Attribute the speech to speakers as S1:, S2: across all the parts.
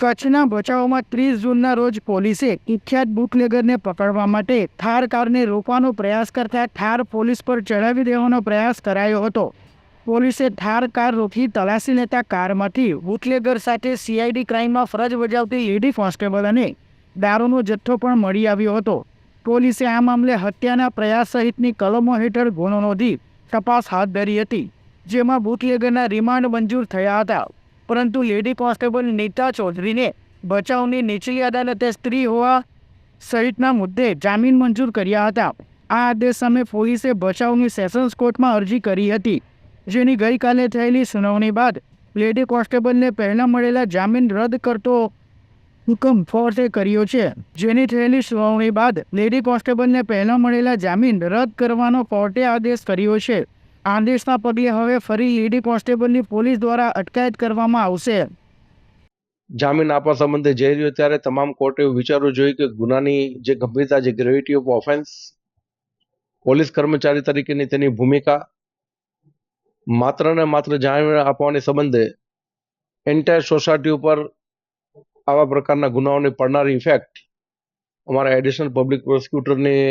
S1: કચ્છના બચાવમાં ત્રીસ જૂનના રોજ પોલીસે કુખ્યાત બુટલેગરને પકડવા માટે થાર કારને રોકવાનો પ્રયાસ કરતા થાર પોલીસ પર ચડાવી દેવાનો પ્રયાસ કરાયો હતો. પોલીસે થાર કાર રોકી તલાશી લેતા કારમાંથી બુટલેગર સાથે સીઆઈડી ક્રાઇમમાં ફરજ બજાવતી લેડી કોન્સ્ટેબલ અને દારૂનો જથ્થો પણ મળી આવ્યો હતો. પોલીસે આ મામલે હત્યાના પ્રયાસ સહિતની કલમો હેઠળ ગુનો નોંધી તપાસ હાથ ધરી હતી, જેમાં બુટલેગરના રિમાન્ડ મંજૂર થયા હતા. પરંતુ લેડી કોન્સ્ટેબલ નીતા ચૌધરીને બચાવની નીચલી અદાલતે સ્ત્રી હોવા સહિતના મુદ્દે જામીન મંજૂર કર્યા હતા. આ આદેશ સામે પોલીસે બચાવની સેશન્સ કોર્ટમાં અરજી કરી હતી, જેની ગઈકાલે થયેલી સુનાવણી બાદ લેડી કોન્સ્ટેબલને પહેલાં મળેલા જામીન રદ કરતો હુકમ ફોર્સે કર્યો છે. જેની થયેલી સુનાવણી બાદ લેડી કોન્સ્ટેબલને પહેલાં મળેલા જામીન રદ કરવાનો કોર્ટે આદેશ કર્યો છે. આદેશના પગલે હવે ફરી ઈડી કોન્સ્ટેબલની પોલીસ દ્વારા અટકાયત કરવામાં આવશે.
S2: જામીન આપવા સંબંધે જઈ રહ્યો ત્યારે તમામ કોર્ટે એવું વિચારવું જોઈએ કે ગુનાની જે ગંભીરતા જે ગ્રેવિટી ઓફ ઓફેન્સ પોલીસ કર્મચારી તરીકેની તેની ભૂમિકા, માત્ર ને માત્ર જામીન આપવાની સંબંધે એન્ટાયર સોસાયટી ઉપર આવા પ્રકારના ગુનાઓની પડનારી ઇફેક્ટ અમારા એડિશનલ પબ્લિક પ્રોસિક્યુટરની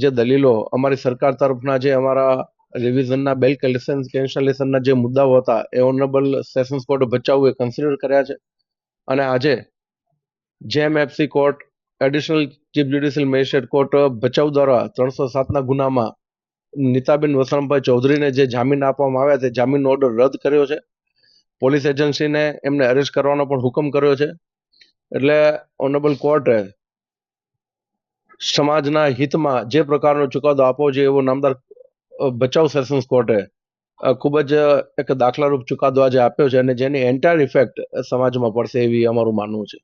S2: જે દલીલો, અમારી સરકાર તરફના જે અમારા રિવિઝનના બેલ કેન્સલ કેન્સલેશનના જે મુદ્દાઓ હતા, એ ઓનરેબલ સેશન્સ કોર્ટ બચાવવું એ કન્સિડર કર્યા છે. અને આજે જેમ FC court additional chief judicial magistrate court Bhachau દ્વારા ત્રણસો સાતના ગુનામાં નીતાબેન વસણભાઈ ચૌધરીને જે જામીન આપવામાં આવ્યા તે જામીનનો ઓર્ડર રદ કર્યો છે. પોલીસ એજન્સીને એમને અરેસ્ટ કરવાનો પણ હુકમ કર્યો છે. એટલે ઓનરેબલ કોર્ટે સમાજના હિતમાં જે પ્રકારનો ચુકાદો આપવો જોઈએ એવો નામદાર ભચાઉ સેશન્સ કોર્ટે ખૂબ જ એક દાખલારૂપ ચુકાદો આજે આપ્યો છે અને જેની એન્ટાયર ઇફેક્ટ સમાજમાં પડશે એવી અમારું માનવું છે.